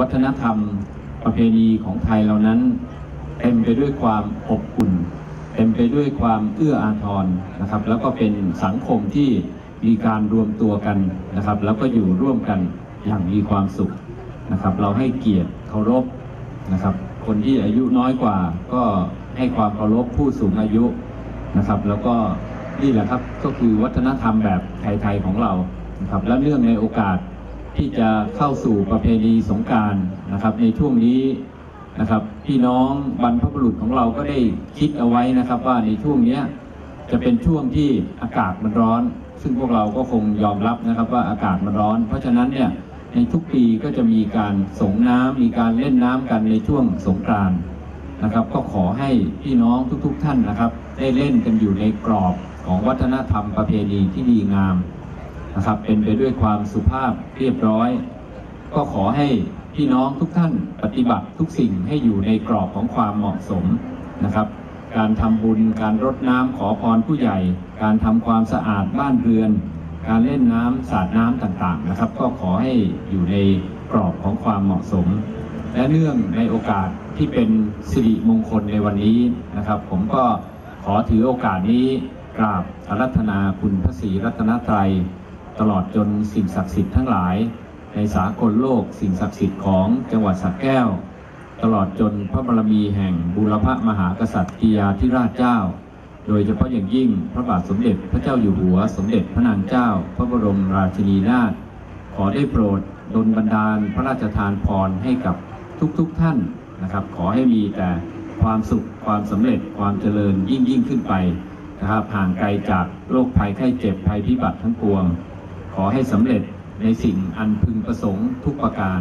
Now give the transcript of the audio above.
วัฒนธรรม ประเพณีของไทยเรานั้น เต็มไปด้วยความอบอุ่น เต็มไปด้วยความเอื้ออาทรนะครับ แล้วก็เป็นสังคมที่มีการรวมตัวกันนะครับ แล้วก็อยู่ร่วมกันอย่างมีความสุขนะครับ เราให้เกียรติเคารพนะครับ คนที่อายุน้อยกว่า ก็ให้ความเคารพผู้สูงอายุนะครับ แล้วก็นี่แหละครับก็คือวัฒนธรรมแบบไทยๆของเรานะครับ และเนื่องในโอกาส ที่จะเข้าสู่ประเพณีสงการนะครับ ในช่วงนี้นะครับพี่น้องบรรพบุรุษของเราก็ได้คิดเอาไว้นะครับ ว่าในช่วงเนี้ยจะเป็นช่วงที่อากาศมันร้อน ซึ่งพวกเราก็คงยอมรับนะครับว่าอากาศมันร้อน เพราะฉะนั้นเนี่ยในทุกปีก็จะมีการสงน้ำมีการเล่นน้ำกันในช่วงสงกรานต์นะครับ ก็ขอให้พี่น้องทุก ๆ ท่านนะครับ ได้เล่นกันอยู่ในกรอบของวัฒนธรรมประเพณีที่ดีงาม นะครับ เป็นไปด้วยความสุภาพเรียบร้อย ก็ขอให้พี่น้องทุกท่านปฏิบัติทุกสิ่งให้อยู่ในกรอบของความเหมาะสมนะครับ การทำบุญการรดน้ำขอพรผู้ใหญ่ การทำความสะอาดบ้านเรือน การเล่นน้ำสาดน้ำต่างๆนะครับ ก็ขอให้อยู่ในกรอบของความเหมาะสม และเนื่องในโอกาสที่เป็นสิริมงคลในวันนี้นะครับ ผมก็ขอถือโอกาสนี้กราบอารัธนาคุณพระศรีรัตนตรัย ตลอดจนสิ่งศักดิ์สิทธิ์ทั้งหลาย ในสากลโลกสิ่งศักดิ์สิทธิ์ของจังหวัดสระแก้ว ตลอดจนพระบารมีแห่งบูรพมหากษัตริยาธิราชเจ้า โดยเฉพาะอย่างยิ่งพระบาทสมเด็จพระเจ้าอยู่หัวสมเด็จพระนางเจ้า พระบรมราชินีนาถขอได้โปรดดลบันดาลพระราชทานพรให้กับทุกๆทท่านนะครับ ขอให้มีแต่ความสุขความสำเร็จความเจริญยิ่งยิ่งขึ้นไปนะครับห่างไกลจากโรคภัยไข้เจ็บภัยพิบัติทั้งปวง ขอให้สำเร็จในสิ่งอันพึงประสงค์ทุกประการ